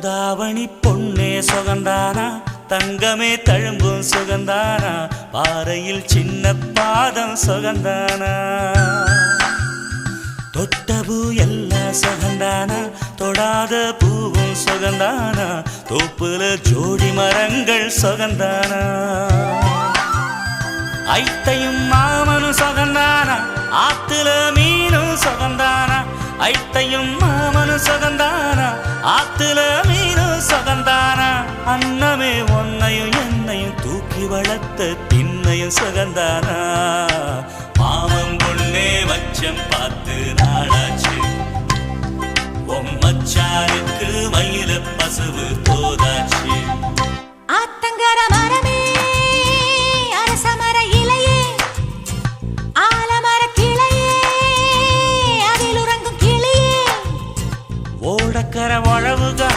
தாவணி பொன்னே சுகந்தானா? தங்கமே தழும்பும் சுகந்தானா? பாறையில் சின்ன பாதம் சுகந்தானா? தொட்ட பூ எல்லாம் சுகந்தானா? தொடாத பூவும் சுகந்தானா? தோப்புல ஜோடி மரங்கள் சுகந்தானா? ஐத்தையும் மாமனும் சுகந்தானா? ஆத்துல மீனும் சுகந்தானா? ஐத்தையும் சகந்தானா? அன்னமே ஒன்னையும் என்னையும் தூக்கி வளர்த்த தின்னையும் சகந்தானா? மாமன் பொண்ணே வச்சம் பார்த்து நாளாச்சு. உம்மச்சாருக்கு வயிற பசுவு போதாச்சு ஆத்தங்கர மரமே அரசமர இலையே ஆலமர கிளையே அதில் உறங்கும் கிளியே. ஓடக்கர வளவுகா